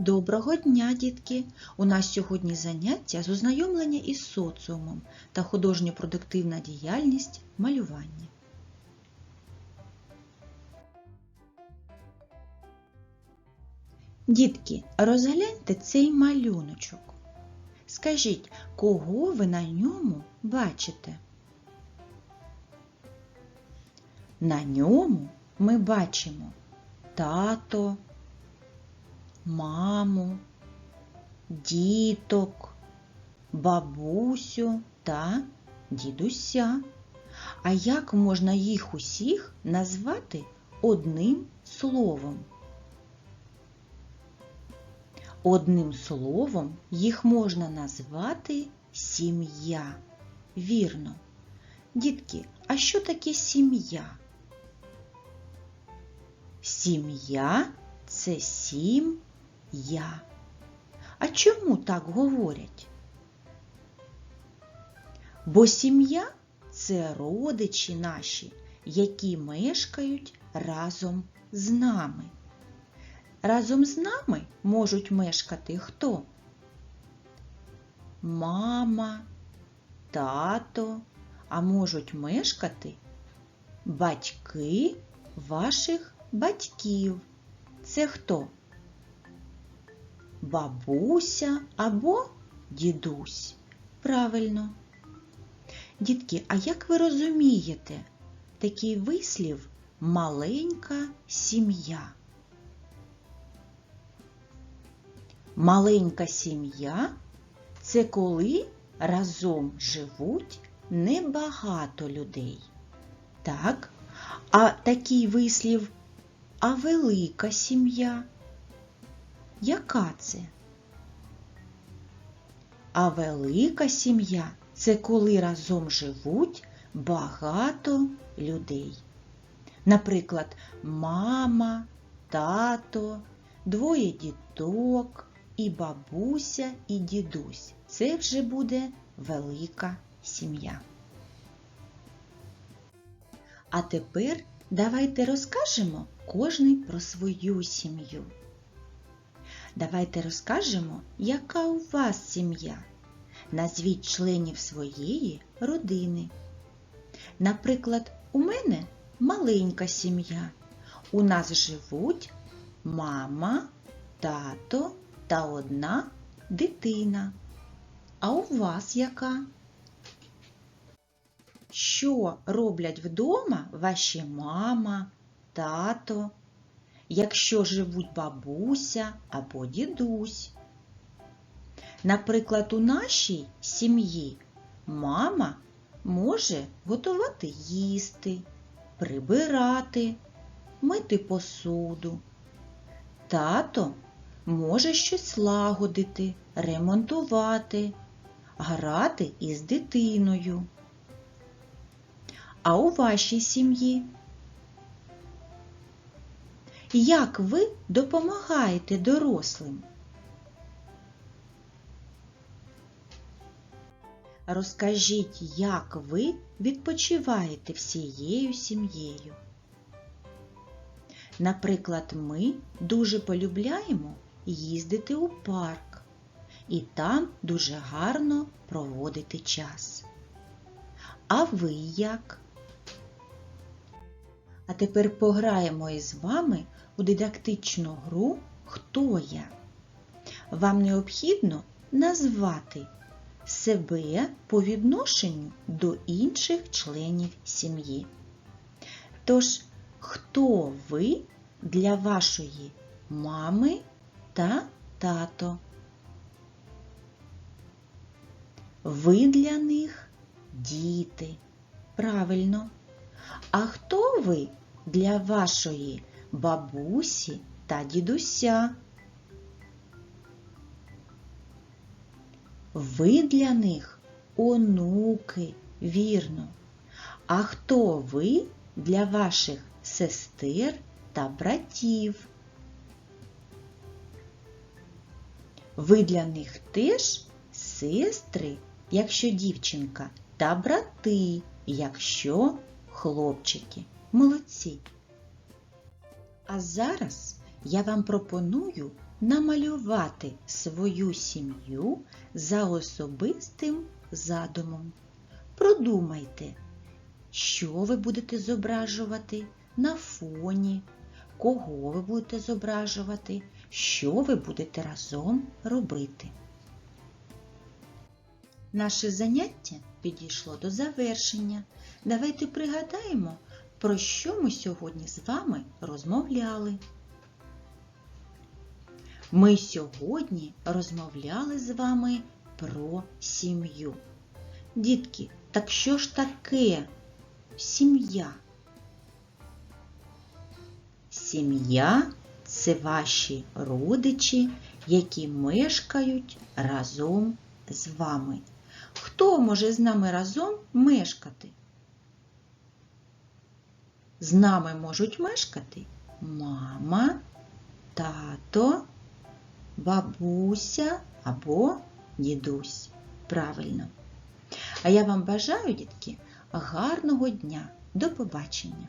Доброго дня, дітки! У нас сьогодні заняття з ознайомлення із соціумом та художньо-продуктивна діяльність малювання. Дітки, розгляньте цей малюночок. Скажіть, кого ви на ньому бачите? На ньому ми бачимо тато, маму, діток, бабусю та дідуся. А як можна їх усіх назвати одним словом? Одним словом їх можна назвати сім'я. Вірно. Дітки, а що таке сім'я? Сім'я це сім я. А чому так говорять? Бо сім'я це родичі наші, які мешкають разом з нами. Разом з нами можуть мешкати хто? Мама, тато, а можуть мешкати батьки ваших батьків. Це хто? Бабуся або дідусь. Правильно. Дітки, а як ви розумієте такий вислів маленька сім'я? Маленька сім'я це коли разом живуть небагато людей. Так? А такий вислів, а велика сім'я. Яка це? А велика сім'я це коли разом живуть багато людей. Наприклад, мама, тато, двоє діток і бабуся, і дідусь. Це вже буде велика сім'я. А тепер давайте розкажемо кожний про свою сім'ю. Давайте розкажемо, яка у вас сім'я. Назвіть членів своєї родини. Наприклад, у мене маленька сім'я. У нас живуть мама, тато та одна дитина. А у вас яка? Що роблять вдома ваші мама, тато, якщо живуть бабуся або дідусь? Наприклад, у нашій сім'ї мама може готувати їсти, прибирати, мити посуду. Тато може щось лагодити, ремонтувати, грати із дитиною. А у вашій сім'ї? Як ви допомагаєте дорослим? Розкажіть, як ви відпочиваєте всією сім'єю. Наприклад, ми дуже полюбляємо їздити у парк і там дуже гарно проводити час. А ви як? А тепер пограємо із вами у дидактичну гру Хто я? Вам необхідно назвати себе по відношенню до інших членів сім'ї. Тож, хто ви для вашої мами та тато? Ви для них діти. Правильно. А хто ви для вашої бабусі та дідуся? Ви для них онуки, вірно. А хто ви для ваших сестер та братів? Ви для них теж сестри, якщо дівчинка, та брати, якщо хлопчики. Молодці. А зараз я вам пропоную намалювати свою сім'ю за особистим задумом. Продумайте, що ви будете зображувати на фоні, кого ви будете зображувати, що ви будете разом робити. Наше заняття підійшло до завершення. Давайте пригадаємо, про що ми сьогодні з вами розмовляли. Ми сьогодні розмовляли з вами про сім'ю. Дітки, так що ж таке сім'я? Сім'я це ваші родичі, які мешкають разом з вами. Хто може з нами разом мешкати? З нами можуть мешкати мама, тато, бабуся або дідусь. Правильно. А я вам бажаю, дітки, гарного дня. До побачення!